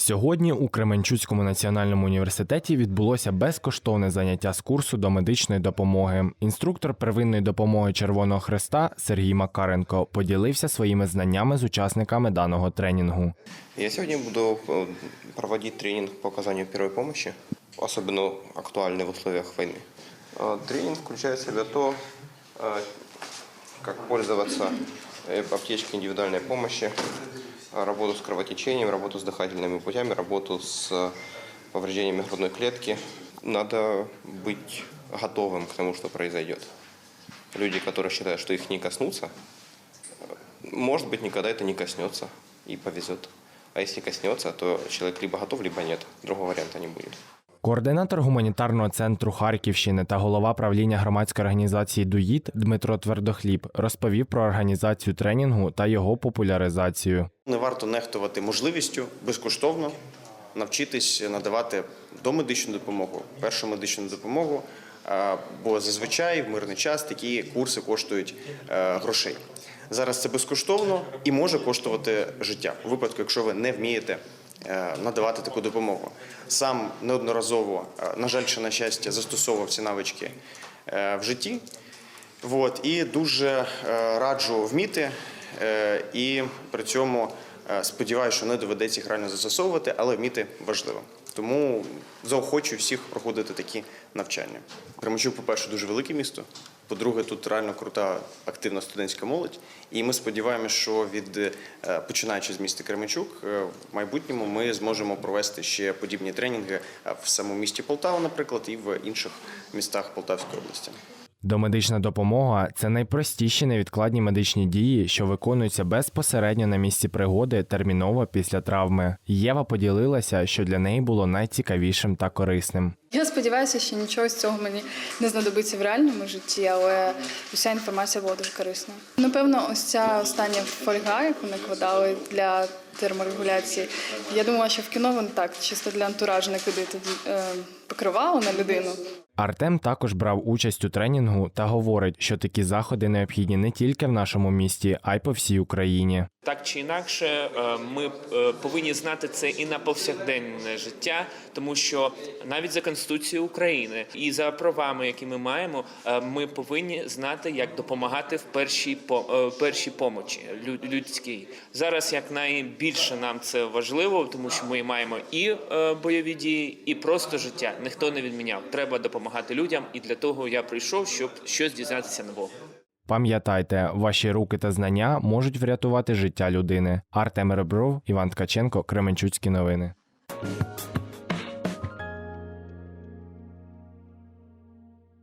Сьогодні у Кременчуцькому національному університеті відбулося безкоштовне заняття з курсу до медичної допомоги. Інструктор первинної допомоги Червоного Хреста Сергій Макаренко поділився своїми знаннями з учасниками даного тренінгу. Я сегодня буду э, проводить тренинг по оказанию первой помощи, особенно актуальный в условиях войны. Э, Тренинг включает в себя то, э, как пользоваться э, аптечкой индивидуальной помощи, э, работу с кровотечением, работу с дыхательными путями, работу с повреждениями грудной клетки. Надо быть готовым к тому, что произойдет. Люди, которые считают, что их не коснутся, может быть, никогда это не коснется и повезет. А если коснется, то человек либо готов, либо нет. Другого варианта не будет. Координатор гуманітарного центру Харківщини та голова правління громадської організації ДУїд Дмитро Твердохліб розповів про організацію тренінгу та його популяризацію. Не варто нехтувати можливістю безкоштовно навчитись надавати домедичну допомогу, першу медичну допомогу, бо зазвичай в мирний час такі курси коштують е, грошей. Зараз це безкоштовно і може коштувати життя у випадку, якщо ви не вмієте надавати таку допомогу. Сам неодноразово, е, на жаль, чи на щастя, застосовував ці навички е, в житті. От, і дуже е, раджу вміти, е, і при цьому е, сподіваюся, що не доведеться їх реально застосовувати, але вміти важливо. Тому заохочую всіх проходити такі навчання. Кременчук, по-перше, дуже велике місто. По-друге, тут реально крута активна студентська молодь. І ми сподіваємося, що від е, починаючи з міста Кременчук, е, в майбутньому ми зможемо провести ще подібні тренінги е, в самому місті Полтава, наприклад, і в інших містах Полтавської області. Домедична допомога це найпростіші невідкладні медичні дії, що виконуються безпосередньо на місці пригоди терміново після травми. Єва поділилася, що для неї було найцікавішим та корисним. Я сподіваюся, що нічого з цього мені не знадобиться в реальному житті, але уся інформація була дуже корисною. Напевно, ось ця остання фольга, яку накладали для терморегуляції. Я думала, що в кіно вони так, чисто для антуражу тоді е, покривало на людину. Артем також брав участь у тренінгу та говорить, що такі заходи необхідні не тільки в нашому місті, а й по всій Україні. Так чи інакше, е, ми е, повинні знати це і на повсякденне життя, тому що навіть за Конституцією України і за правами, які ми маємо, е, ми повинні знати, як допомагати в першій першій помочі лю- людській. Зараз як найбільше нам це важливо, тому що ми маємо і бойові дії, і просто життя. Ніхто не відміняв. Треба допомагати людям, і для того я прийшов, щоб щось дізнатися нового. Пам'ятайте, ваші руки та знання можуть врятувати життя людини. Артем Ребров, Іван Ткаченко, Кременчуцькі новини.